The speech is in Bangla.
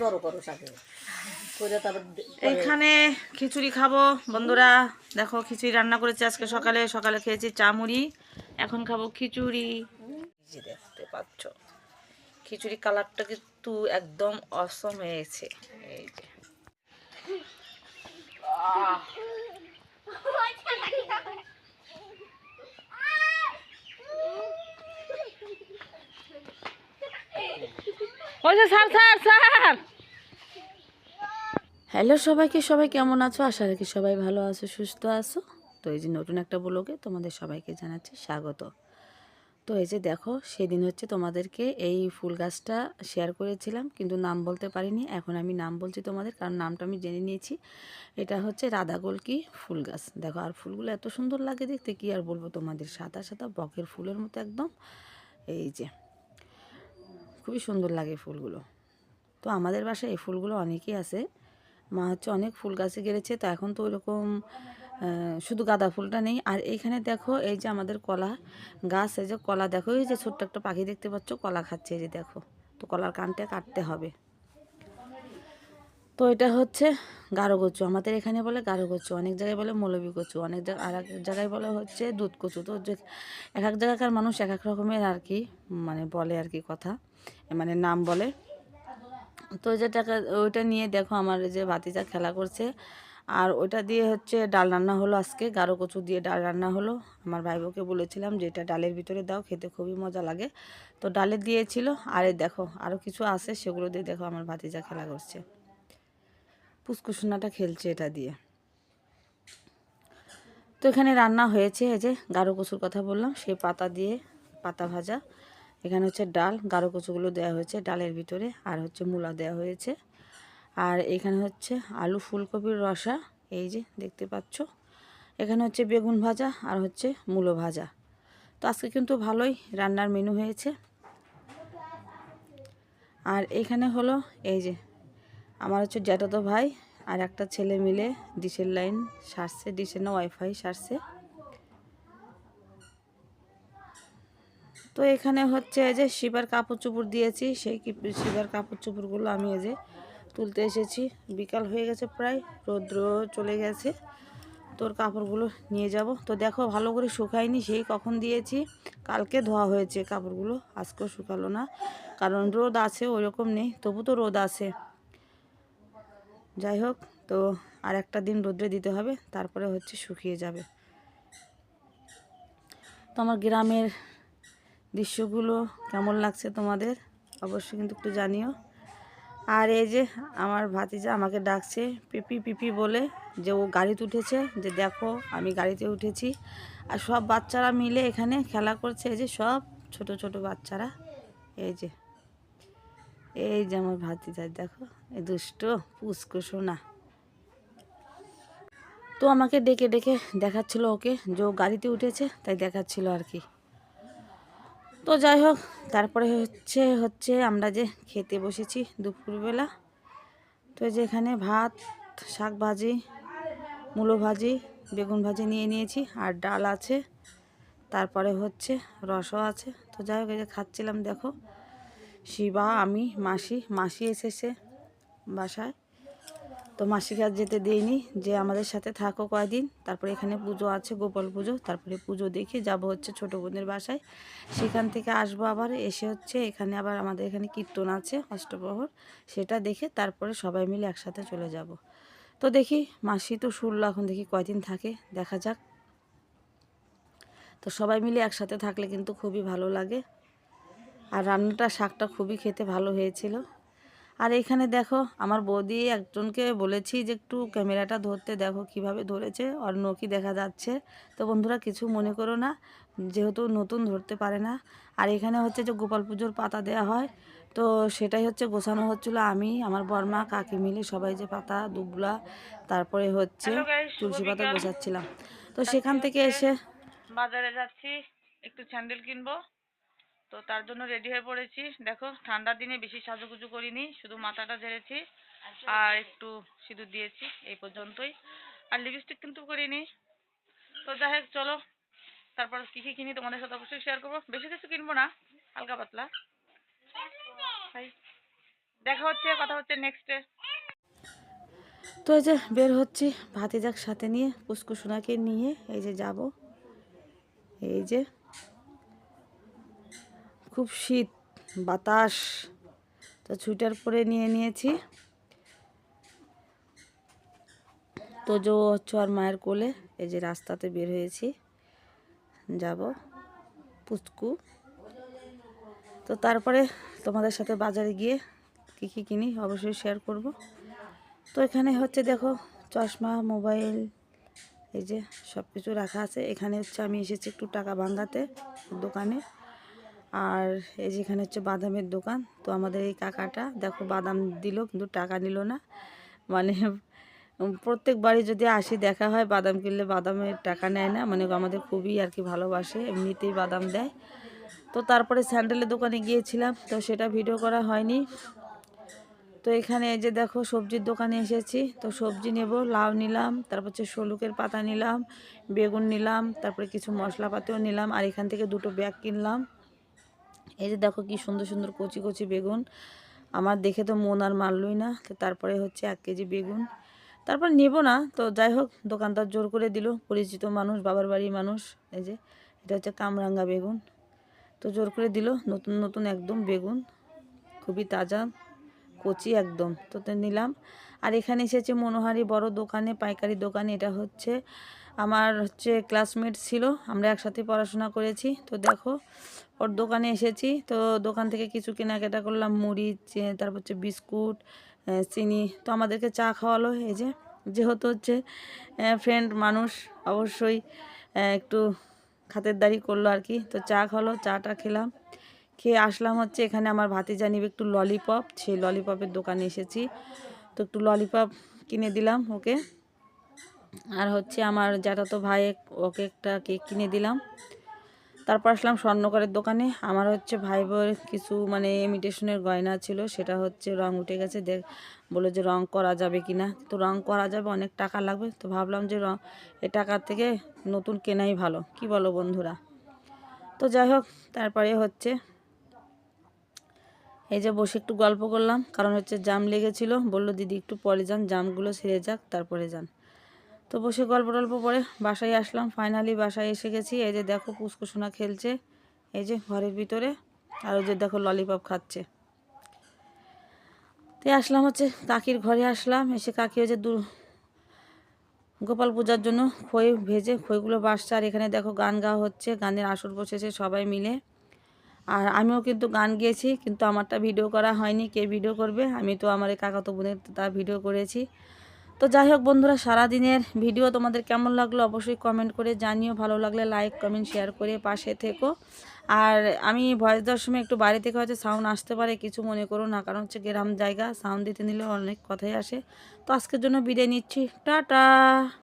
জড়ো করো সাথে এইখানে খিচুড়ি খাব। বন্ধুরা দেখো খিচুড়ি রান্না করেছি আজকে সকালে। সকালে খেয়েছি চা মুড়ি এখন খাব খিচুড়ি। দেখতে পাচ্ছ খিচুড়ি কালারটা কিন্তু একদম অসম হয়েছে। এই যে। আহ, হ্যালো সবাইকে, সবাই কেমন আছো? আশা রাখি সবাই ভালো আছো, সুস্থ আছো। তো এই যে নতুন একটা ব্লগে তোমাদের সবাইকে জানাচ্ছি স্বাগত। তো এই যে দেখো, সেদিন হচ্ছে তোমাদেরকে এই ফুল গাছটা শেয়ার করেছিলাম, কিন্তু নাম বলতে পারিনি। এখন আমি নাম বলছি তোমাদের, কারণ নামটা আমি জেনে নিয়েছি। এটা হচ্ছে রাধাগোলকি ফুল গাছ। দেখো, আর ফুলগুলো এত সুন্দর লাগে দেখতে, কি আর বলব তোমাদের? সাদা সাদা বকের ফুলের মতো একদম। এই যে খুবই সুন্দর লাগে ফুলগুলো। তো আমাদের বাসায় এই ফুলগুলো অনেকই আছে। মা হচ্ছে অনেক ফুল গাছে গেড়েছে, তো এখন তো ওইরকম শুধু গাঁদা ফুলটা নেই। আর এইখানে দেখো, এই যে আমাদের কলা গাছ, এই যে কলা দেখো, এই যে ছোট্ট একটা পাখি দেখতে পাচ্ছ, কলা খাচ্ছে, এই যে দেখো। তো কলার কানটা কাটতে হবে। তো এটা হচ্ছে গাঢ় কচু আমাদের এখানে বলে গাঢ় কচু অনেক জায়গায় বলে মৌলবী কচু অনেক জায়গায় আর এক জায়গায় বলে হচ্ছে দুধ কচু তো এক এক জায়গাকার মানুষ এক এক রকমের আর কি মানে বলে আর কি কথা। মানে নাম বলে। তো যেটাকে ওইটা নিয়ে দেখো আমার যে ভাতিজা খেলা করছে। আর ওইটা দিয়ে হচ্ছে ডাল রান্না হলো আজকে, গাঢ় কচু দিয়ে ডাল রান্না হলো। আমার ভাই ভাইবোকে বলেছিলাম যে এটা ডালের ভিতরে দাও, খেতে খুবই মজা লাগে। তো ডালে দিয়েছিল, আর দেখো আরও কিছু আছে, সেগুলো দিয়ে দেখো আমার ভাতিজা খেলা করছে। পুষ্কুসোনাটা খেলছে এটা দিয়ে। তো এখানে রান্না হয়েছে, এই যে গাঢ় কচুর কথা বললাম সেই পাতা দিয়ে পাতা ভাজা। এখানে হচ্ছে ডাল, গাঢ় কচুগুলো দেওয়া হয়েছে ডালের ভিতরে, আর হচ্ছে মূলা দেওয়া হয়েছে। আর এখানে হচ্ছে আলু ফুলকপির রসা, এই যে দেখতে পাচ্ছ। এখানে হচ্ছে বেগুন ভাজা আর হচ্ছে মূলো ভাজা। তো আজকে কিন্তু ভালোই রান্নার মেনু হয়েছে। আর এখানে হলো এই যে আমার হচ্ছে জ্যাঠাতো ভাই আর একটা ছেলে মিলে ডিশের লাইন সারছে, ডিশের না ওয়াইফাই সারছে। তো এখানে হচ্ছে যে শিবার কাপড় চোপড় দিয়েছি, সেই শিবার কাপড় চোপড়গুলো আমি এই যে তুলতে এসেছি। বিকাল হয়ে গেছে প্রায়, রৌদ্র চলে গেছে। তোর কাপড়গুলো নিয়ে যাব। তো দেখো ভালো করে শুকায়নি, সেই কখন দিয়েছি? কালকে ধোয়া হয়েছে কাপড়গুলো, আজকেও শুকালো না। কারণ রোদ আছে, ওইরকম নেই, তবু তো রোদ আছে। যাই হোক, তো আর একটা দিন রোদ্রে দিতে হবে, তারপরে হচ্ছে শুকিয়ে যাবে। তো আমার গ্রামের দৃশ্যগুলো কেমন লাগছে তোমাদের অবশ্যই কিন্তু একটু জানিও। আর এই যে আমার ভাতিজা আমাকে ডাকছে পিপি পিপি বলে যে ও গাড়িতে উঠেছে, যে দেখো আমি গাড়িতে উঠেছি। আর সব বাচ্চারা মিলে এখানে খেলা করছে, এই যে সব ছোট ছোট বাচ্চারা। এই যে এই যে আমার ভাতিজা, দেখো, এই দুষ্ট পুষ্কো সোনা। তো আমাকে ডেকে ডেকে দেখাচ্ছিল ওকে যে ও গাড়িতে উঠেছে, তাই দেখাচ্ছিল আর কি। তো যাই হোক, তারপরে হচ্ছে হচ্ছে আমরা যে খেতে বসেছি দুপুরবেলা, তো এই যে এখানে ভাত, শাক ভাজি, মূলো ভাজি, বেগুন ভাজি নিয়ে নিয়েছি, আর ডাল আছে, তারপরে হচ্ছে রসও আছে। তো যাই হোক, এই যে খাচ্ছিলাম, দেখো, শিবা, আমি, মাসি মাসি এসেছে বাসায়। তো মাসিকে আর যেতে দেইনি, যে আমাদের সাথে থাকো কয়দিন। তারপরে এখানে পুজো আছে, গোপাল পুজো। তারপরে পুজো দেখে যাব হচ্ছে ছোটো বোনের বাসায়। সেখান থেকে আসব আবার, এসে হচ্ছে এখানে আবার আমাদের এখানে কীর্তন আছে, অষ্টপ্রহর। সেটা দেখে তারপরে সবাই মিলে একসাথে চলে যাব। তো দেখি, মাসি তো শুনলো এখন দেখি কয়দিন থাকে, দেখা যাক। তো সবাই মিলে একসাথে থাকলে কিন্তু খুবই ভালো লাগে। আর রান্নাটা, শাকটা খুবই খেতে ভালো হয়েছিল। আর এখানে দেখো আমার বৌদি একজনকে বলেছি যে একটু ক্যামেরাটা ধরতে দেখো কীভাবে ধরেছে। আর নকি দেখা যাচ্ছে। তো বন্ধুরা কিছু মনে করো না যেহেতু নতুন ধরতে পারে না। আর এখানে হচ্ছে যে গোপাল পুজোর পাতা দেওয়া হয়। তো সেটাই হচ্ছে গোছানো হচ্ছিল আমি আমার বর্মা কাকি মিলে সবাই যে পাতা দুবলা তারপরে হচ্ছে তুলসী পাতা গোছাচ্ছিলাম। তো সেখান থেকে এসে বাজারে যাচ্ছি একটু স্যান্ডেল কিনবো। তো তার জন্য রেডি হয়ে পড়েছি। দেখো, ঠান্ডার দিনে বেশি সাজুগুজু করিনি, শুধু মাথাটা ঝেড়েছি আর একটু সিঁদুর দিয়েছি, এই পর্যন্তই। আর লিপস্টিক কিন্তু করিনি। তো যাই হোক, চলো। তারপর কী কী কিনি তোমাদের সাথে অবশ্যই শেয়ার করব। বেশি কিছু কিনবো না, হালকা পাতলা। দেখা হচ্ছে, কথা হচ্ছে নেক্সটে তো এই যে বের হচ্ছি ভাতিজাক সাথে নিয়ে পুষ্কুসোনাকে নিয়ে এই যে যাব। এই যে খুব শীত, বাতাস। তো সুইটার পরে নিয়ে নিয়েছি। তো জো হচ্ছে আর মায়ের কোলে, এই যে রাস্তাতে বের হয়েছি। যাব, পুচকু। তো তারপরে তোমাদের সাথে বাজারে গিয়ে কী কী কিনি অবশ্যই শেয়ার করব। তো এখানে হচ্ছে দেখো, চশমা, মোবাইল, এই যে সব কিছু রাখা আছে। এখানে হচ্ছে আমি এসেছি একটু টাকা ভাঙ্গাতে দোকানে। আর এই যে এখানে হচ্ছে বাদামের দোকান। তো আমাদের এই কাকাটা, দেখো বাদাম দিল, কিন্তু টাকা নিল না। মানে প্রত্যেক বাড়ি যদি আসি, দেখা হয় বাদাম কিনলে বাদামের টাকা নেয় না। মানে আমাদের খুবই আর কি ভালোবাসে, এমনিতেই বাদাম দেয়। তো তারপরে স্যান্ডেলের দোকানে গিয়েছিলাম, তো সেটা ভিডিও করা হয়নি। তো এখানে এই যে দেখো সবজির দোকানে এসেছি। তো সবজি নেব, লাউ নিলাম, তারপর হচ্ছে শলুকের পাতা নিলাম, বেগুন নিলাম, তারপরে কিছু মশলাপাতিও নিলাম, আর এখান থেকে দুটো ব্যাগ কিনলাম। এই যে দেখো কি সুন্দর সুন্দর কচি কচি বেগুন। আমার দেখে তো মন আর মারলই না তো তারপরে হচ্ছে এক কেজি বেগুন। তারপর নেব না, তো যাই হোক, দোকানদার জোর করে দিল, পরিচিত মানুষ, বাবার বাড়ির মানুষ, এই যে এটা হচ্ছে কামরাঙ্গা বেগুন। তো জোর করে দিল, নতুন নতুন একদম বেগুন, খুবই তাজা। কচি একদম তো নিলাম। আর এখানে এসেছে মনোহারি বড় দোকানে, পাইকারি দোকানে, এটা হচ্ছে আমার হচ্ছে ক্লাসমেট ছিল, আমরা একসাথে পড়াশোনা করেছি। তো দেখো, ওর দোকানে এসেছি, তো দোকান থেকে কিছু কেনাকাটা করলাম মুড়ি তারপর হচ্ছে বিস্কুট চিনি, তো আমাদেরকে চা খাওয়ালো। এই যে, যেহেতু হচ্ছে ফ্রেন্ড মানুষ, অবশ্যই একটু খাতের খাতেরদারি করল আর কি। তো চা খাওয়ালো, চাটা খেলাম। খেয়ে আসলাম হচ্ছে এখানে আমার ভাতিজা নিবে একটু ললিপপ সেই ললিপপের দোকানে এসেছি। তো একটু ললিপপ কিনে দিলাম ওকে। আর হচ্ছে আমার তো ভাই ওকে একটা কেক কিনে দিলাম। তারপর আসলাম স্বর্ণকারের দোকানে। আমার হচ্ছে ভাই বউয়ের কিছু মানে ইমিটেশনের গয়না ছিল, সেটা হচ্ছে রং উঠে গেছে। দেখ বলে যে রং করা যাবে কি না তো রং করা যাবে, অনেক টাকা লাগবে। তো ভাবলাম যে রং, এ টাকার থেকে নতুন কেনাই ভালো। কি বলো বন্ধুরা? তো যাই হোক, তারপরে হচ্ছে এই যে বসে একটু গল্প করলাম, কারণ হচ্ছে জাম লেগেছিল। বলল, দিদি, একটু পরে যান, জামগুলো সেরে যাক, তারপরে যান। তো বসে গল্প টল্প করে বাসায় আসলাম। ফাইনালি বাসায় এসে গেছি। এই যে দেখো পুষ্কুসোনা খেলছে। এই যে ঘরের ভিতরে। আর ওই যে দেখো ললিপপ খাচ্ছে। তো আসলাম হচ্ছে কাকির ঘরে আসলাম। এসে কাকি হচ্ছে দু, গোপাল পূজার জন্য খই ভেজে, খইগুলো বাসছে। আর এখানে দেখো, গান গাওয়া হচ্ছে। গানের আসর বসেছে সবাই মিলে। আর আমিও কিন্তু গান গেয়েছি, কিন্তু আমারটা ভিডিও করা হয়নি। কে ভিডিও করবে? আমি তো আমার এই কাকাতো বোনের তা ভিডিও করেছি। তো যাই হোক বন্ধুরা, সারাদিনের ভিডিও তোমাদের কেমন লাগল অবশ্যই কমেন্ট করে জানিও। ভালো লাগলে লাইক কমেন্ট শেয়ার করে পাশে থেকো। আর আমি ভয়েস দেওয়ার সময় একটু বাইরে থেকে হয়তো সাউন্ড আসতে পারে, কিছু মনে করো না, কারণ হচ্ছে গ্রাম জায়গা সাউন্ড দিতে নিলে অনেক কথাই আসে। তো আজকের জন্য বিদায় নিচ্ছি। টাটা!